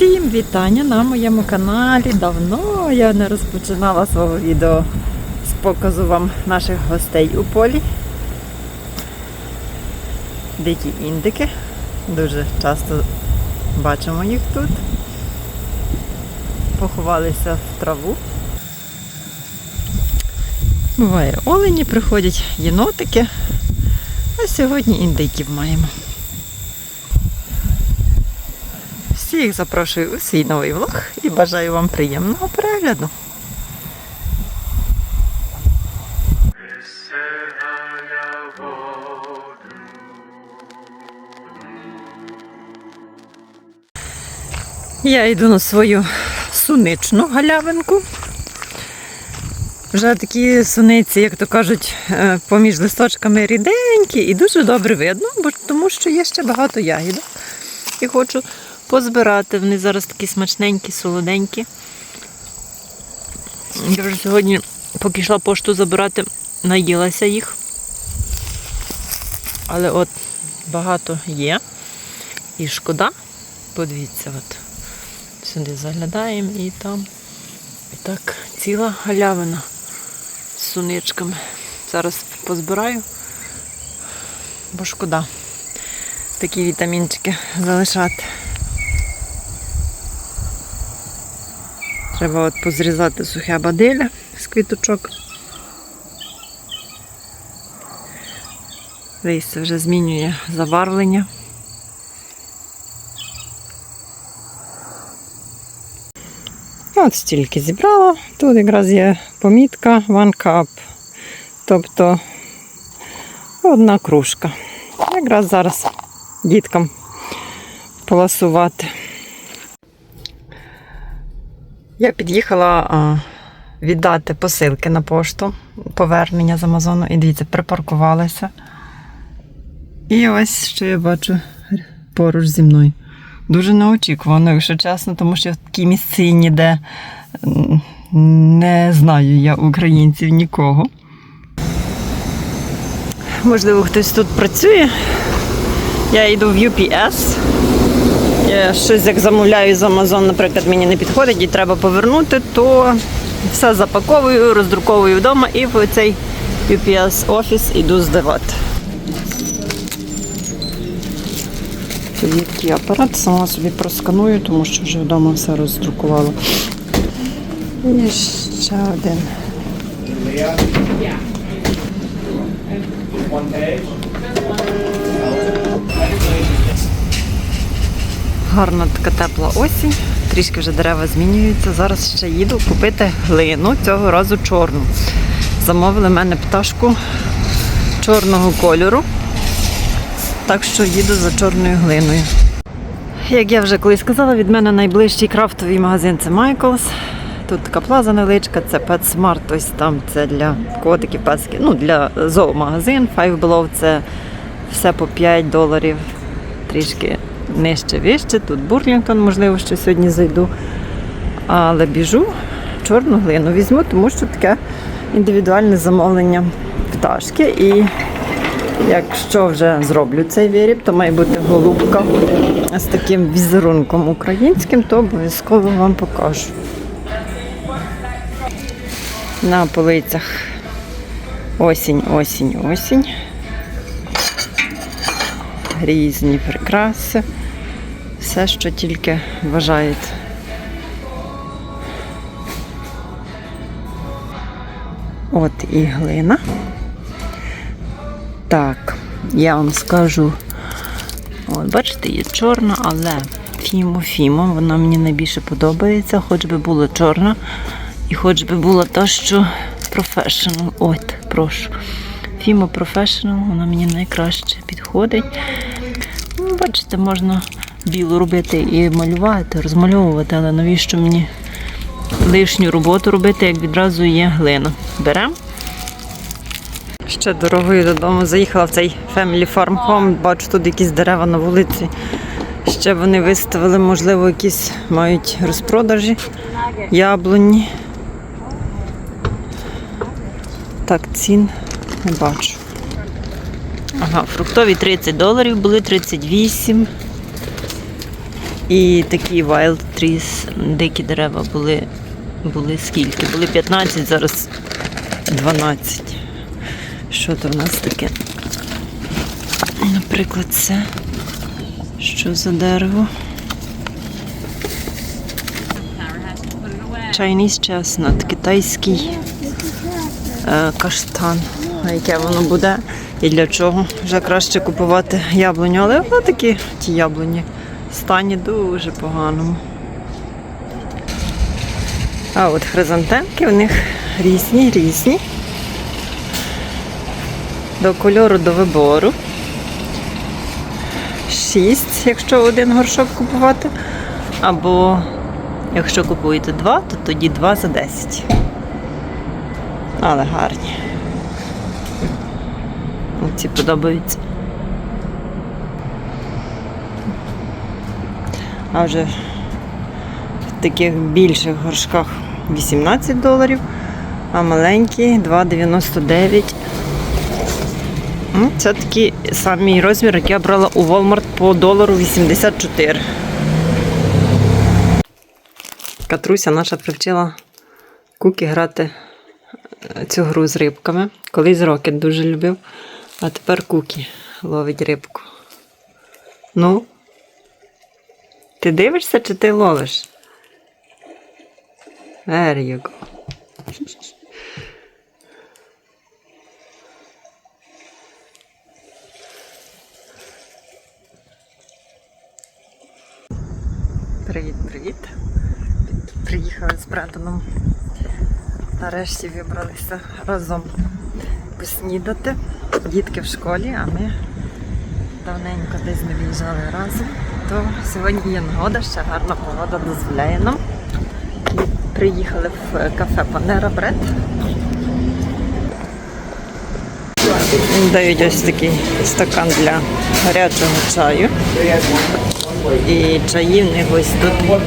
Всім вітання на моєму каналі. Давно я не розпочинала свого відео з показу вам наших гостей у полі. Дикі індики. Дуже часто бачимо їх тут. Поховалися в траву. Буває олені, приходять єнотики. А сьогодні індиків маємо. Всіх запрошую у свій новий влог і бажаю вам приємного перегляду. Я йду на свою суничну галявинку. Вже такі суниці, як то кажуть, е, поміж листочками ріденькі і дуже добре видно, бо тому що є ще багато ягідок. І хочу позбирати. Вони зараз такі смачненькі, солоденькі. Я вже сьогодні, поки йшла пошту забирати, наїлася їх. Але от багато є. І шкода. Подивіться, от сюди заглядаємо і там. І так, ціла галявина з суничками. Зараз позбираю, бо шкода такі вітамінчики залишати. Треба от позрізати сухе бадилля з квіточок. Листя вже змінює забарвлення. От стільки зібрала. Тут якраз є помітка One Cup. Тобто одна кружка. Якраз зараз діткам поласувати. Я під'їхала віддати посилки на пошту, повернення з Амазону. І дивіться, припаркувалася. І ось що я бачу поруч зі мною. Дуже неочікувано, якщо чесно, тому що в такій місцині, де не знаю я українців нікого. Можливо, хтось тут працює. Я йду в UPS. Я щось як замовляю з Amazon, наприклад, мені не підходить і треба повернути, то все запаковую, роздруковую вдома і в цей UPS офіс іду здавати. Є апарат, сама собі просканую, тому що вже вдома все роздрукувала. І ще один. Гарна така тепла осінь, трішки вже дерева змінюються. Зараз ще їду купити глину, цього разу чорну. Замовили в мене пташку чорного кольору. Так що їду за чорною глиною. Як я вже колись сказала, від мене найближчий крафтовий магазин це Michaels. Тут така плаза невеличка, це PetSmart, ось там це для котиків, пески, ну для зоомагазин. Five Below це все по 5 доларів, трішки нижче вище. Тут Бурлінгтон, можливо, що сьогодні зайду. Але біжу, чорну глину візьму, тому що таке індивідуальне замовлення пташки. І якщо вже зроблю цей виріб, то має бути голубка з таким візерунком українським, то обов'язково вам покажу. На полицях осінь, осінь, осінь. Різні прикраси. Все, що тільки бажаєте. От і глина. Так, я вам скажу. От, бачите, є чорна, але Фімо Фімо, вона мені найбільше подобається, хоч би була чорна, і хоч би була та, що Professional. От, прошу. Фімо Professional, вона мені найкраще підходить. Ну, Бачите, можна білу робити і малювати, розмальовувати, але навіщо мені лишню роботу робити, як відразу є глина. Беремо. Ще дорогою додому заїхала в цей Family Farm Home. Бачу тут якісь дерева на вулиці. Ще вони виставили, можливо, якісь мають розпродажі. Яблуні. Так, цін не бачу. Ага, фруктові 30 доларів, були 38. І такі wild trees, дикі дерева були, були скільки? Були 15, зараз 12. Що то в нас таке? Наприклад, це. Що за дерево? Chinese chestnut, китайський е, каштан. А яке воно буде і для чого? Вже краще купувати яблуню, але такі ті яблуні стані дуже поганому. А от хризантемки в них різні, різні. До кольору до вибору. Шість, якщо один горшок купувати. Або якщо купуєте два, то тоді два за 10. Але гарні. Ці подобаються. А вже в таких більших горшках 18 доларів, а маленькі 2,99. Ну, Це такий самий розмір, який я брала у Walmart по долару 84. Катруся наша привчила Кукі грати е, цю гру з рибками. Колись Рокет дуже любив, а тепер Кукі ловить рибку. Ну, ти дивишся чи ти ловиш? There you go. Привіт, привіт. Приїхали з Бретоном. Нарешті вибралися разом поснідати. Дітки в школі, а ми давненько десь не виїжджали разом. То сьогодні є нагода, ще гарна погода дозволяє нам. Приїхали в кафе Панера Бред. Дають ось такий стакан для гарячого чаю. І чаї в них ось тут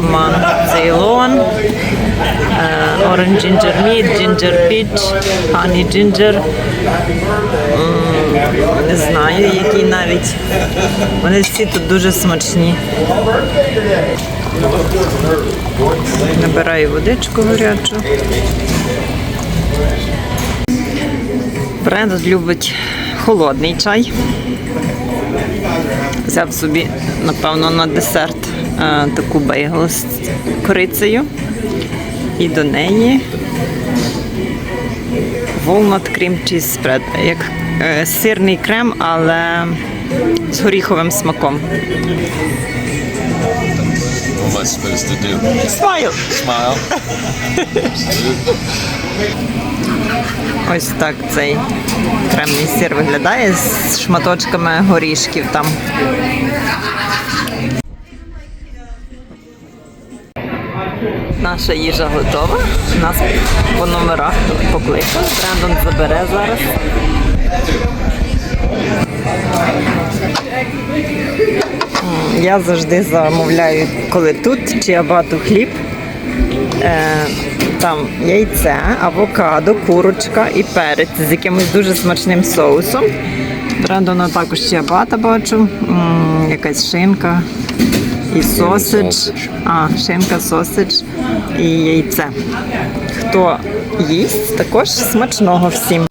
манго цейлон, orange ginger meat, ginger peach, honey ginger. Не знаю, які навіть. Вони всі тут дуже смачні. Набираю водичку гарячу. Бренд любить холодний чай. Взяв собі, напевно, на десерт е, таку бейгл з корицею. І до неї walnut cream cheese spread, як сирний крем, але з горіховим смаком. What am I supposed to do? Смайл! Smile? Ось так цей кремний сир виглядає з шматочками горішків там. Наша їжа готова. Нас по номерах покликали. Брендон забере зараз. Я завжди замовляю, коли тут чиабату хліб. Е, там яйце, авокадо, курочка і перець з якимось дуже смачним соусом. Брендона також чиабата бачу, якась шинка і. Sausage. А, шинка, сосидж і яйце. Хто їсть, також смачного всім.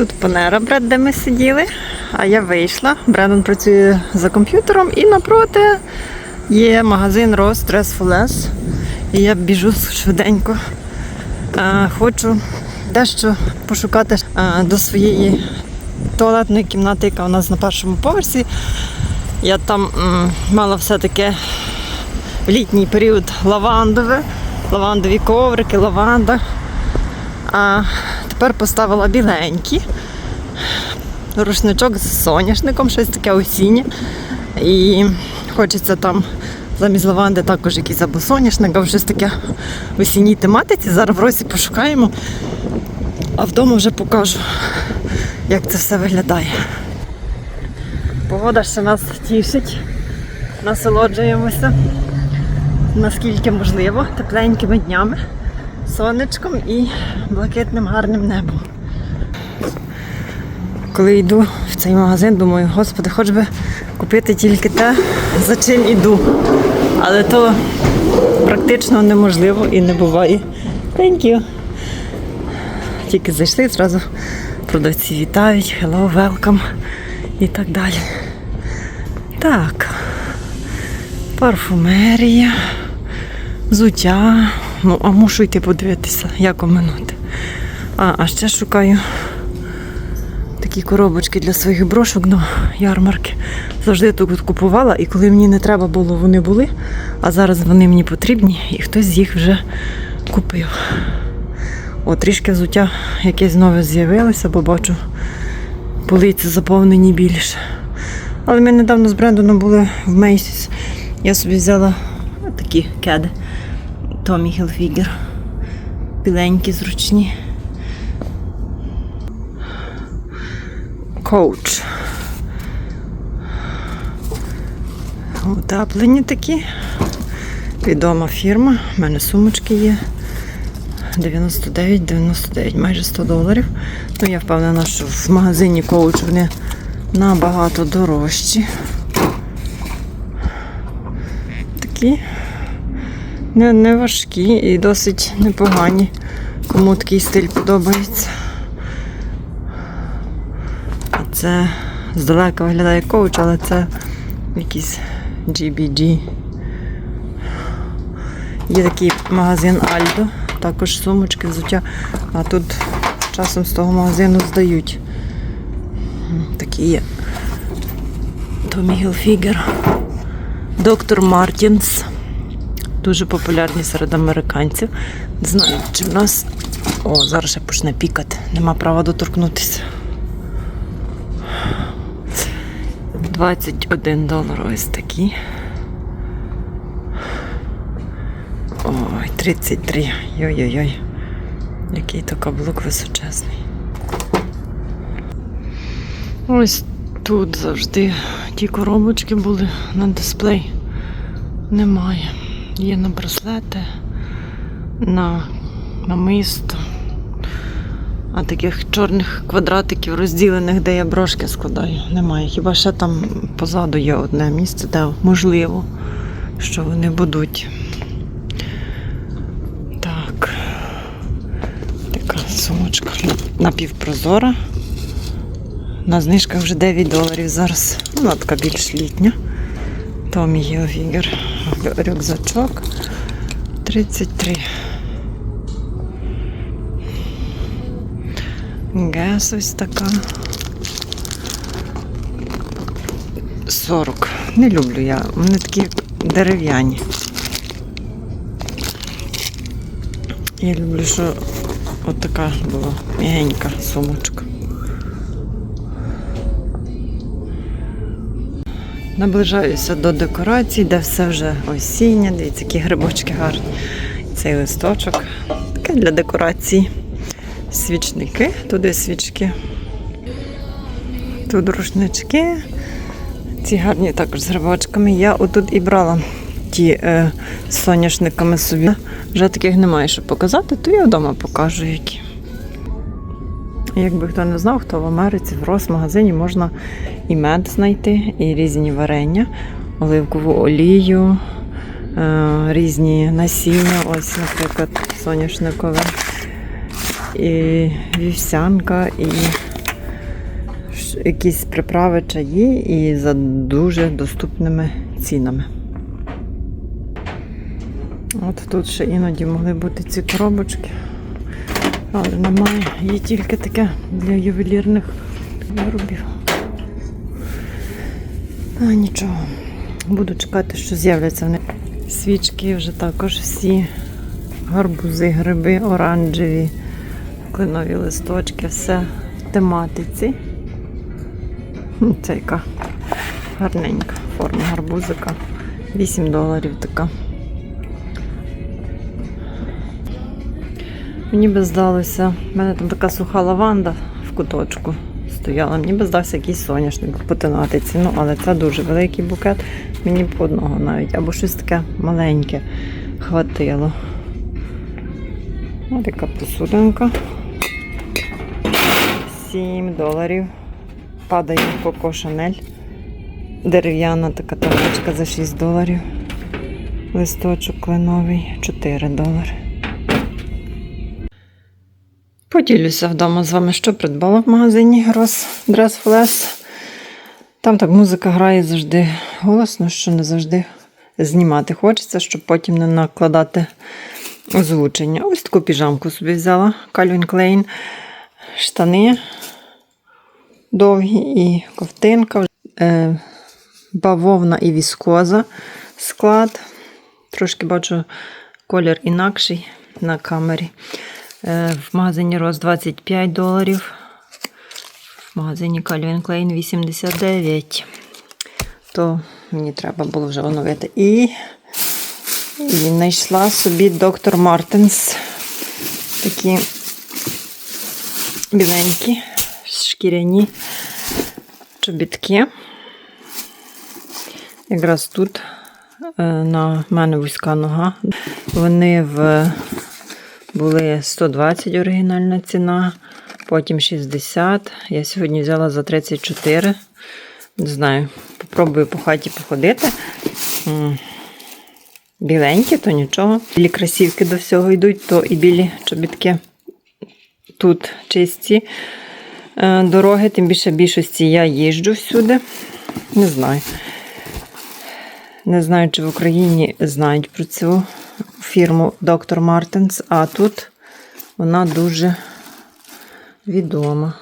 Тут панера Бред, де ми сиділи, а я вийшла. Брендон працює за комп'ютером і напроти є магазин Rose Dress for Less. І я біжу швиденько. Хочу дещо пошукати до своєї туалетної кімнати, яка у нас на першому поверсі. Я там мала все-таки в літній період лавандове, лавандові коврики, лаванда. А тепер поставила біленькі. Рушничок з соняшником, щось таке осіннє. І хочеться там Замість лаванди також якийсь або соняшник, або щось таке в осінній тематиці. Зараз в Росі пошукаємо, а вдома вже покажу, як це все виглядає. Погода ще нас тішить, насолоджуємося наскільки можливо, тепленькими днями, сонечком і блакитним гарним небом. Коли йду в цей магазин, думаю, господи, хоч би купити тільки те, за чим іду. Але то практично неможливо і не буває. Thank you. Тільки зайшли, зразу продавці вітають, hello, welcome і так далі. Так, парфумерія, взуття. Ну, а мушу йти подивитися, як оминути. А, а ще шукаю такі коробочки для своїх брошок на ярмарки. Завжди тут купувала, і коли мені не треба було, вони були, а зараз вони мені потрібні, і хтось їх вже купив. О, трішки взуття якесь нове з'явилося, бо бачу, полиці заповнені більше. Але ми недавно з Брендоном були в Мейсіс. Я собі взяла такі кеди Томі Хілфігер. Біленькі, зручні. Коуч. Утеплені такі. Відома фірма. У мене сумочки є. 99-99, майже 100 доларів. Ну, я впевнена, що в магазині коуч вони набагато дорожчі. Такі не, не важкі і досить непогані. Кому такий стиль подобається. А це здалека виглядає коуч, але це якийсь GBG. Є такий магазин Альдо, також сумочки, взуття, а тут часом з того магазину здають. Такі є. Томі Гілфігер. Доктор Мартінс. Дуже популярні серед американців. Не знаю, чи в нас. О, зараз ще почне пікати. Нема права доторкнутися. 21 долар ось такі. Ой, 33. Йой-йой-йой. Який то каблук височезний. Ось тут завжди ті коробочки були на дисплей. Немає. Є на браслети, на, на мисто. А таких чорних квадратиків розділених, де я брошки складаю, немає. Хіба ще там позаду є одне місце, де можливо, що вони будуть. Так. Така сумочка напівпрозора. На знижках вже 9 доларів зараз. Вона така більш літня. Томі Гілфігер. Рюкзачок 33. Гес ось така. 40. Не люблю я. Вони такі дерев'яні. Я люблю, що от була м'ягенька сумочка. Наближаюся до декорацій, де все вже осіннє. Дивіться, які грибочки гарні. Цей листочок. Таке для декорації. Свічники, туди свічки. Тут рушнички. Ці гарні також з грибочками. Я отут і брала ті е, соняшниками собі. Вже таких немає, що показати, то я вдома покажу які. Якби хто не знав, хто в Америці в Росмагазині можна і мед знайти, і різні варення, оливкову олію, е, різні насіння, ось, наприклад, соняшникове, і вівсянка, і якісь приправи, чаї, і за дуже доступними цінами. От тут ще іноді могли бути ці коробочки. Але немає, є тільки таке для ювелірних виробів. А нічого. Буду чекати, що з'являться вони. Свічки вже також всі гарбузи, гриби, оранжеві, кленові листочки, все в тематиці. Це яка гарненька форма гарбузика. 8 доларів така. Мені би здалося, в мене там така суха лаванда в куточку стояла. Мені би здався якийсь соняшник по тенатиці. Ну, але це дуже великий букет. Мені б одного навіть. Або щось таке маленьке хватило. Ось така посудинка. 7 доларів. Падає Коко Шанель. Дерев'яна така табличка за 6 доларів. Листочок кленовий 4 долари. Поділюся вдома з вами, що придбала в магазині Ross Dress Flash. Там так музика грає завжди голосно, що не завжди знімати хочеться, щоб потім не накладати озвучення. Ось таку піжамку собі взяла. Calvin Klein. Штани довгі і ковтинка. Е, бавовна і віскоза склад. Трошки бачу колір інакший на камері. Е, В магазині Роз 25 доларів. В магазині Calvin Klein 89. То мені треба було вже оновити. І, і знайшла собі доктор Мартенс. Такі біленькі, шкіряні чобітки. Якраз тут е, на мене вузька нога. Вони в були 120 оригінальна ціна, потім 60. Я сьогодні взяла за 34. Не знаю, попробую по хаті походити. Біленькі, то нічого. Білі красівки до всього йдуть, то і білі чобітки тут чисті е, дороги, тим більше більшості я їжджу всюди. Не знаю. Не знаю, чи в Україні знають про цю фірму Доктор Мартенс, а тут вона дуже відома.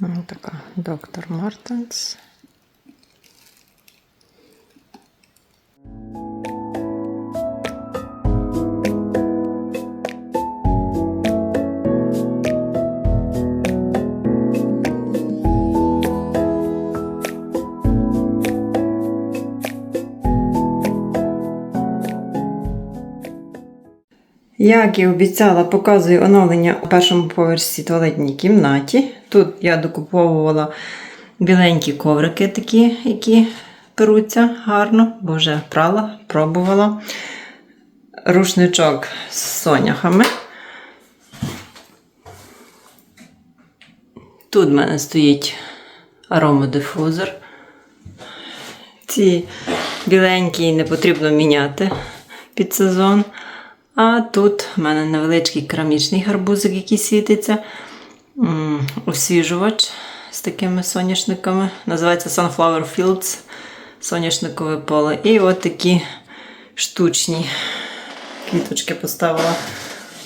Ось така Доктор Мартенс. Як і обіцяла, показую оновлення у першому поверсі туалетній кімнаті. Тут я докуповувала біленькі коврики, такі, які перуться гарно, бо вже прала, пробувала. Рушничок з соняхами. Тут в мене стоїть аромадифузор. Ці біленькі не потрібно міняти під сезон. А тут в мене невеличкий керамічний гарбузик, який світиться. Освіжувач з такими соняшниками. Називається Sunflower Fields. Соняшникове поле. І от такі штучні квіточки поставила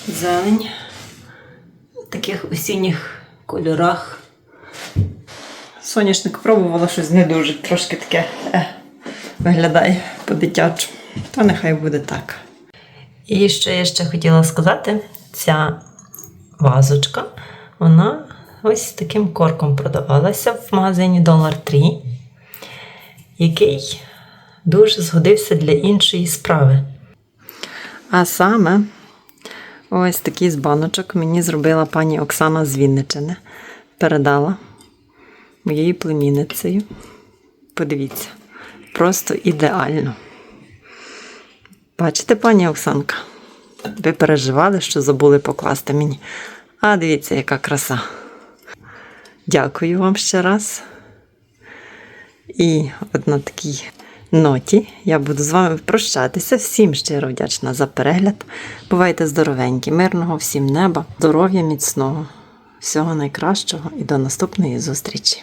зелень. В таких осінніх кольорах. Соняшник пробувала щось не дуже, трошки таке е, виглядає по-дитячому. Та нехай буде так. І що я ще хотіла сказати, ця вазочка, вона ось таким корком продавалася в магазині Dollar Tree, який дуже згодився для іншої справи. А саме ось такий з баночок мені зробила пані Оксана з Вінничини. Передала моєю племінницею. Подивіться, просто ідеально. Бачите, пані Оксанка? Ви переживали, що забули покласти мені. А дивіться, яка краса. Дякую вам ще раз. І от на такій ноті я буду з вами прощатися. Всім щиро вдячна за перегляд. Бувайте здоровенькі, мирного всім неба, здоров'я міцного, всього найкращого і до наступної зустрічі!